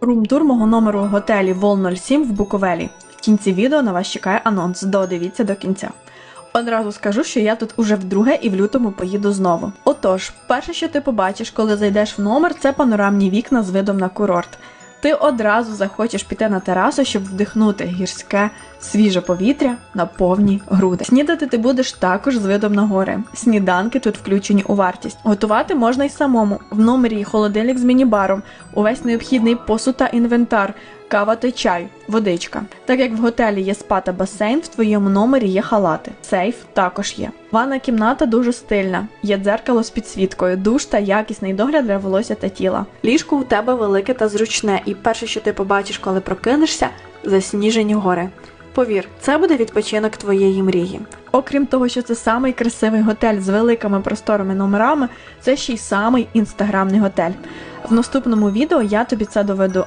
Румтур мого номеру готелі Вол 07 в Буковелі. В кінці відео на вас чекає анонс. Додивіться до кінця. Одразу скажу, що я тут уже вдруге і в лютому поїду знову. Отож, перше, що ти побачиш, коли зайдеш в номер, це панорамні вікна з видом на курорт. Ти одразу захочеш піти на терасу, щоб вдихнути гірське, свіже повітря на повні груди. Снідати ти будеш також з видом на гори. Сніданки тут включені у вартість. Готувати можна й самому. В номері є холодильник з міні-баром, увесь необхідний посуд та інвентар, кава та чай, водичка. Так як в готелі є спа та басейн, в твоєму номері є халати. Сейф також є. Ванна кімната дуже стильна. Є дзеркало з підсвіткою, душ та якісний догляд для волосся та тіла. Ліжко у тебе велике та зручне, і перше, що ти побачиш, коли прокинешся, засніжені гори. Повір, це буде відпочинок твоєї мрії. Окрім того, що це самий красивий готель з великими просторими номерами, це ще й самий інстаграмний готель. В наступному відео я тобі це доведу.